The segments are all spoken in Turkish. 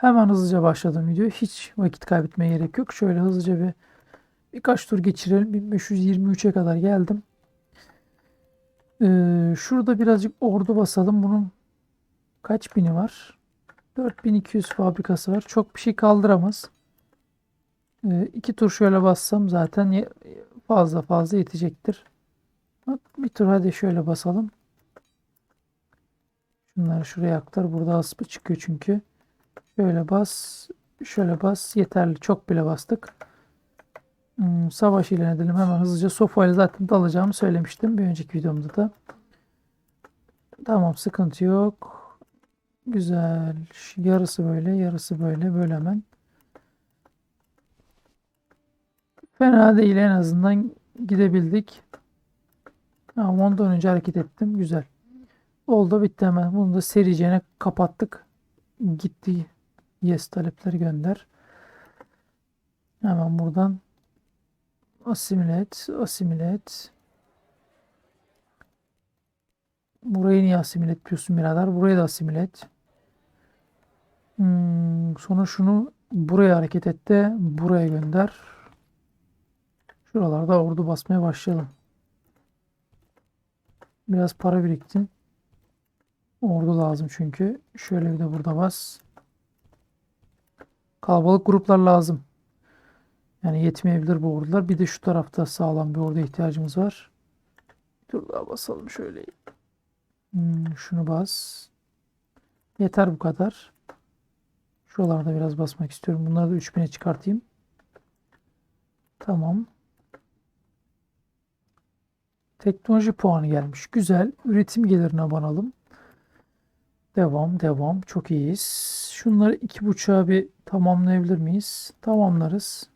Hemen hızlıca başladım video. Hiç vakit kaybetmeye gerek yok. Şöyle hızlıca bir birkaç tur geçirelim. 1523'e kadar geldim. Ee, şurada birazcık ordu basalım. Bunun kaç bini var? 4200 fabrikası var. Çok bir şey kaldıramaz. Ee, iki tur şöyle bassam zaten fazla fazla yetecektir. Bir tur hadi şöyle basalım. Şunları şuraya aktar. Burada aspa çıkıyor çünkü. Şöyle bas. Şöyle bas. Yeterli. Çok bile bastık. Hmm, savaş ilan edelim. Hemen hızlıca. Sofa ile zaten dalacağımı söylemiştim. Bir önceki videomda da. Tamam sıkıntı yok. Güzel. Yarısı böyle. Yarısı böyle. Böyle hemen. Fena değil en azından gidebildik. Ama ondan önce hareket ettim. Güzel. Oldu bitti hemen. Bunu da sericene kapattık. Gitti. Yes talepleri gönder. Hemen buradan asimile et. Asimile et. Burayı niye asimile etmiyorsun birader? Burayı da asimile et. Hmm, sonra şunu buraya hareket et de buraya gönder. Şuralarda ordu basmaya başlayalım. Biraz para biriktin. Ordu lazım çünkü. Şöyle bir de burada bas. Kalabalık gruplar lazım. Yani yetmeyebilir bu ordular. Bir de şu tarafta sağlam bir orduya ihtiyacımız var. Dur daha basalım şöyle. Hmm, şunu bas. Yeter bu kadar. Şuralarda biraz basmak istiyorum. Bunları da 3000'e çıkartayım. Tamam. Teknoloji puanı gelmiş. Güzel. Üretim gelirine banalım. Devam, devam. Çok iyiyiz. Şunları iki buçuğa bir tamamlayabilir miyiz? Tamamlarız.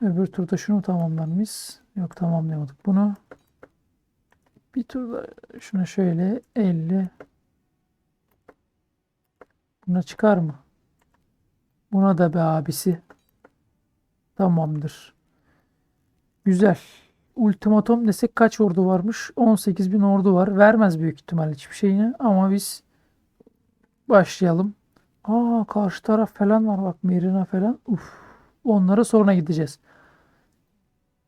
Öbür turda şunu tamamlar mıyız? Yok tamamlayamadık bunu. Bir turda şunu şöyle 50. Buna çıkar mı? Buna da be abisi. Tamamdır. Güzel. Ultimatom desek kaç ordu varmış? 18 bin ordu var. Vermez büyük ihtimal hiçbir şeyini. Ama biz başlayalım. Aa karşı taraf falan var bak Merina falan. Uf. Onlara sonra gideceğiz.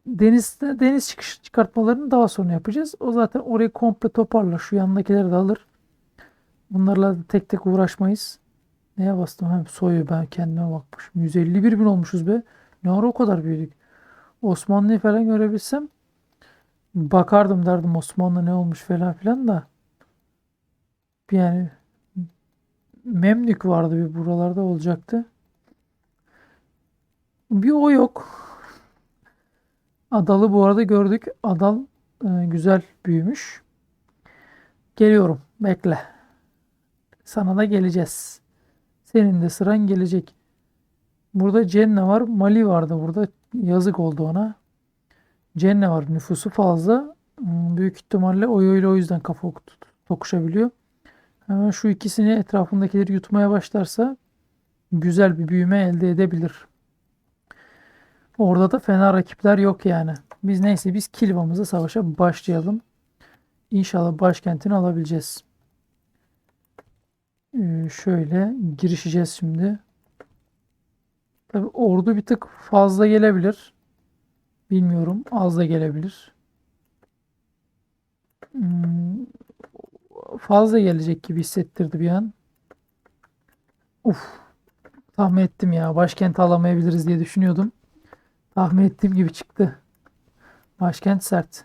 Denizde deniz çıkış çıkartmalarını daha sonra yapacağız. O zaten orayı komple toparlar. Şu yandakileri de alır. Bunlarla tek tek uğraşmayız. Neye bastım? Hem soyu ben kendime bakmışım. 151 bin olmuşuz be. Ne ara o kadar büyüdük. Osmanlı'yı falan görebilsem bakardım derdim Osmanlı ne olmuş falan filan da. Yani Memlük vardı bir buralarda olacaktı. Bir o yok. Adalı bu arada gördük. Adal e, güzel büyümüş. Geliyorum. Bekle. Sana da geleceğiz. Senin de sıran gelecek. Burada Cenne var. Mali vardı burada. Yazık oldu ona. Cenne var. Nüfusu fazla. Hmm, Büyük ihtimalle Oyo ile o yüzden kafa tokuşabiliyor. Hemen şu ikisini etrafındakileri yutmaya başlarsa güzel bir büyüme elde edebilir. Orada da fena rakipler yok yani. Biz neyse biz Kilva'mıza savaşa başlayalım. İnşallah başkentini alabileceğiz. Ee, şöyle girişeceğiz şimdi. Tabii ordu bir tık fazla gelebilir. Bilmiyorum. Az da gelebilir. Hmm, fazla gelecek gibi hissettirdi bir an. Uf. Tahmin ettim ya. Başkenti alamayabiliriz diye düşünüyordum. Tahmin ettiğim gibi çıktı. Başkent sert.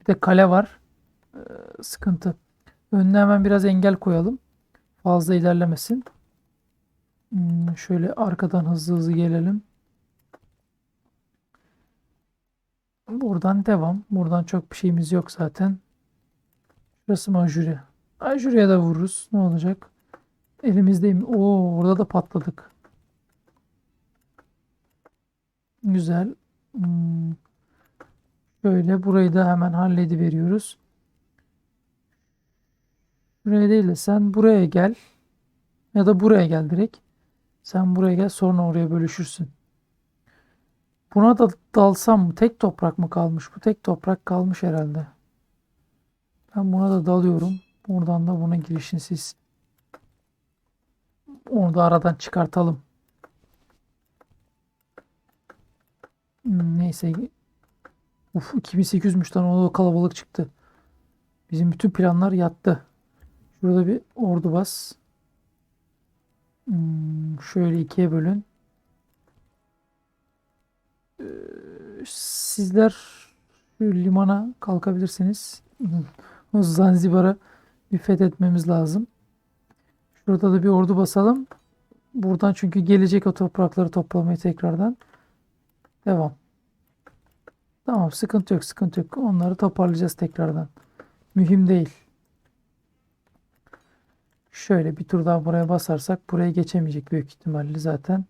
Bir de kale var. Ee, sıkıntı. Önüne hemen biraz engel koyalım. Fazla ilerlemesin. Hmm, şöyle arkadan hızlı hızlı gelelim. Buradan devam. Buradan çok bir şeyimiz yok zaten. Şurası mı Ajuri? Ajuri'ye de vururuz. Ne olacak? Elimizdeyim. Oo, orada da patladık. Güzel. Hmm. Burayı da hemen hallediveriyoruz. Buraya değil de sen buraya gel. Ya da buraya gel direkt. Sen buraya gel sonra oraya bölüşürsün. Buna da dalsam mı? Tek toprak mı kalmış? Bu tek toprak kalmış herhalde. Ben buna da dalıyorum. Buradan da buna girişin siz. Onu da aradan çıkartalım. Hmm, Neyse. Uf 2800'müş lan o da kalabalık çıktı. Bizim bütün planlar yattı. Şurada bir ordu bas. Hmm, şöyle ikiye bölün. Sizler limana kalkabilirsiniz. O Zanzibar'ı bir fethetmemiz lazım. Şurada da bir ordu basalım. Buradan çünkü gelecek o toprakları toplamaya tekrardan. Devam. Tamam sıkıntı yok sıkıntı yok. Onları toparlayacağız tekrardan. Mühim değil. Şöyle bir tur daha buraya basarsak buraya geçemeyecek büyük ihtimalle zaten.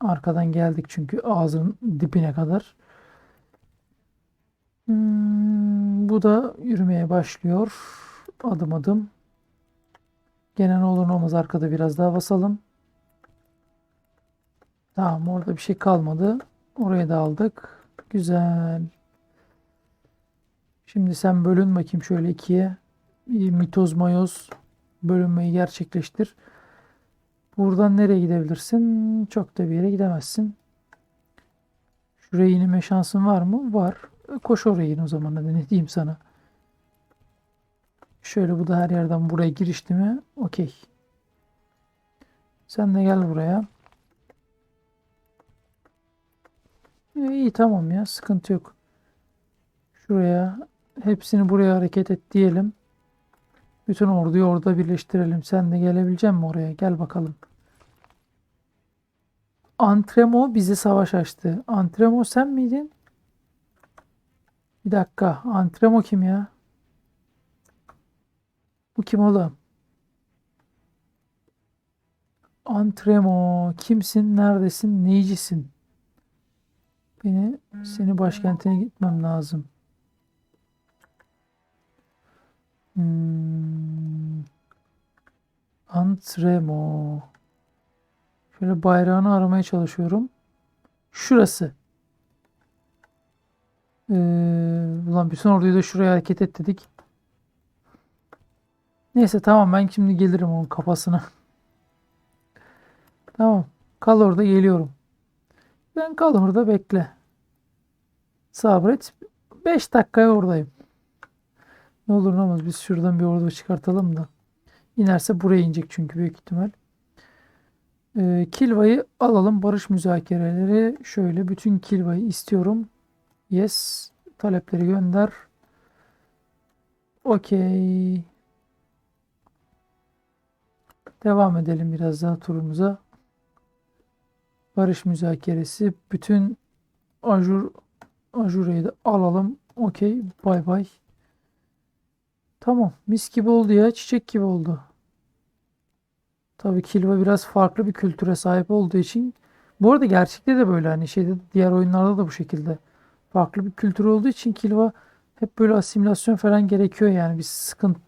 Arkadan geldik çünkü ağzının dibine kadar. Hmm, bu da yürümeye başlıyor. Adım adım. Gene ne olur ne olmaz arkada biraz daha basalım. Tamam orada bir şey kalmadı. Orayı da aldık. Güzel. Şimdi sen bölün bakayım şöyle ikiye. Mitoz mayoz bölünmeyi gerçekleştir. Buradan nereye gidebilirsin? Çok da bir yere gidemezsin. Şuraya inme şansın var mı? Var. Koş oraya o zaman hadi ne diyeyim sana. Şöyle bu da her yerden buraya girişti mi? Okey. Sen de gel buraya. E, İyi tamam ya sıkıntı yok. Şuraya hepsini buraya hareket et diyelim. Bütün orduyu orada birleştirelim. Sen de gelebilecek misin oraya? Gel bakalım. Antremo bize savaş açtı. Antremo sen miydin? Bir dakika. Antremo kim ya? Bu kim oğlum? Antremo kimsin? Neredesin? Neycisin? Beni seni başkentine gitmem lazım. Hmm. Antremo. Şöyle bayrağını aramaya çalışıyorum. Şurası. Ulan bütün orduyu da şuraya hareket et dedik. Neyse tamam ben şimdi gelirim onun kafasına. Tamam. Kal orada geliyorum. Ben kal orada bekle. Sabret. 5 dakikaya oradayım. Ne olur ne olmaz biz şuradan bir ordu çıkartalım da. İnerse buraya inecek çünkü büyük ihtimal. Ee, Kilva'yı alalım. Barış müzakereleri. Şöyle bütün Kilva'yı istiyorum. Yes. Talepleri gönder. Okey. Devam edelim biraz daha turumuza. Barış müzakeresi. Bütün Ajur Ajure'yi de alalım. Okey. Bay bay. Tamam. Mis gibi oldu ya. Çiçek gibi oldu. Tabii Kilva biraz farklı bir kültüre sahip olduğu için. Bu arada gerçekte de böyle hani şeyde diğer oyunlarda da bu şekilde. Farklı bir kültür olduğu için Kilva hep böyle asimilasyon falan gerekiyor yani bir sıkıntı.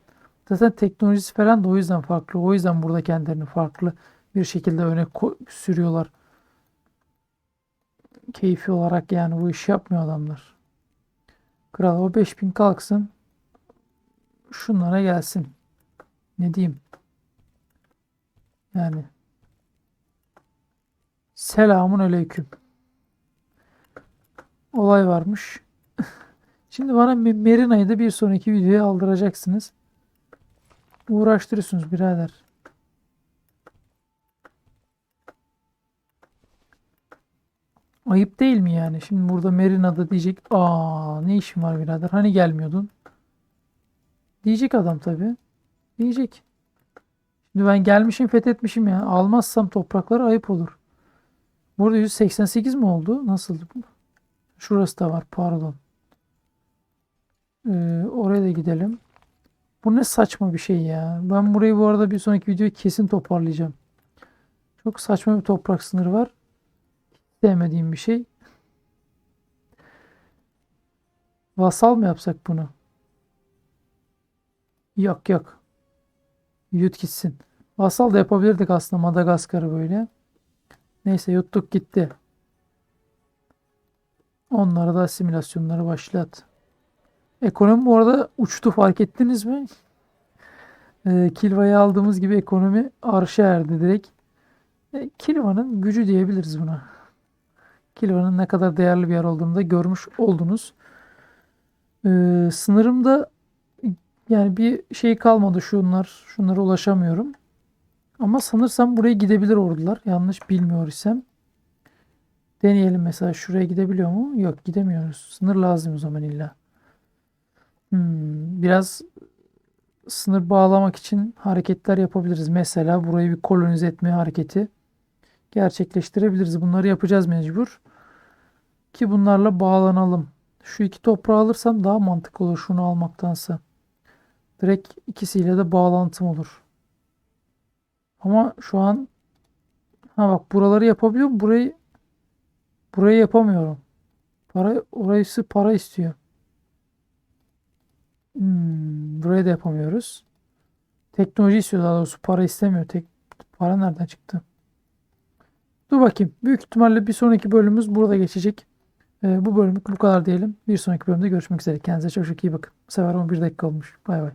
Zaten teknolojisi falan da o yüzden farklı. O yüzden burada kendilerini farklı bir şekilde öne sürüyorlar. Keyfi olarak yani bu işi yapmıyor adamlar. Kral o 5000 kalksın. Şunlara gelsin. Ne diyeyim? Yani. Selamun aleyküm. Olay varmış. Şimdi bana Me- Merina'yı da bir sonraki videoya aldıracaksınız. Uğraştırıyorsunuz birader. Ayıp değil mi yani? Şimdi burada Merina'da diyecek aa ne işin var birader? Hani gelmiyordun? Diyecek adam tabii. Diyecek. Şimdi ben gelmişim fethetmişim ya. Almazsam toprakları ayıp olur. Burada 188 mi oldu? Nasıl? Şurası da var pardon. Ee, oraya da gidelim. Bu ne saçma bir şey ya. Ben burayı bu arada bir sonraki videoyu kesin toparlayacağım. Çok saçma bir toprak sınırı var. Sevmediğim bir şey. Vasal mı yapsak bunu? Yok yok. Yut gitsin. Vasal da yapabilirdik aslında Madagaskar'ı böyle. Neyse yuttuk gitti. Onlara da simülasyonları başlat. Ekonomi bu arada uçtu fark ettiniz mi? E, Kilva'yı aldığımız gibi ekonomi arşa erdi direkt. E, Kilva'nın gücü diyebiliriz buna. Kilva'nın ne kadar değerli bir yer olduğunu da görmüş oldunuz. E, sınırımda yani bir şey kalmadı şunlar. Şunlara ulaşamıyorum. Ama sanırsam buraya gidebilir ordular. Yanlış bilmiyor isem. Deneyelim mesela şuraya gidebiliyor mu? Yok gidemiyoruz. Sınır lazım o zaman illa. Hmm, biraz sınır bağlamak için hareketler yapabiliriz. Mesela burayı bir kolonize etme hareketi gerçekleştirebiliriz. Bunları yapacağız mecbur. Ki bunlarla bağlanalım. Şu iki toprağı alırsam daha mantıklı olur şunu almaktansa. Direkt ikisiyle de bağlantım olur. Ama şu an ha bak buraları yapabiliyorum. Burayı burayı yapamıyorum. Para orası para istiyor. Hmm, burayı da yapamıyoruz. Teknoloji istiyor daha doğrusu para istemiyor. Tek para nereden çıktı? Dur bakayım. Büyük ihtimalle bir sonraki bölümümüz burada geçecek. Ee, bu bölümlük bu kadar diyelim. Bir sonraki bölümde görüşmek üzere. Kendinize çok çok iyi bakın. Bu sefer 11 dakika olmuş. Bay bay.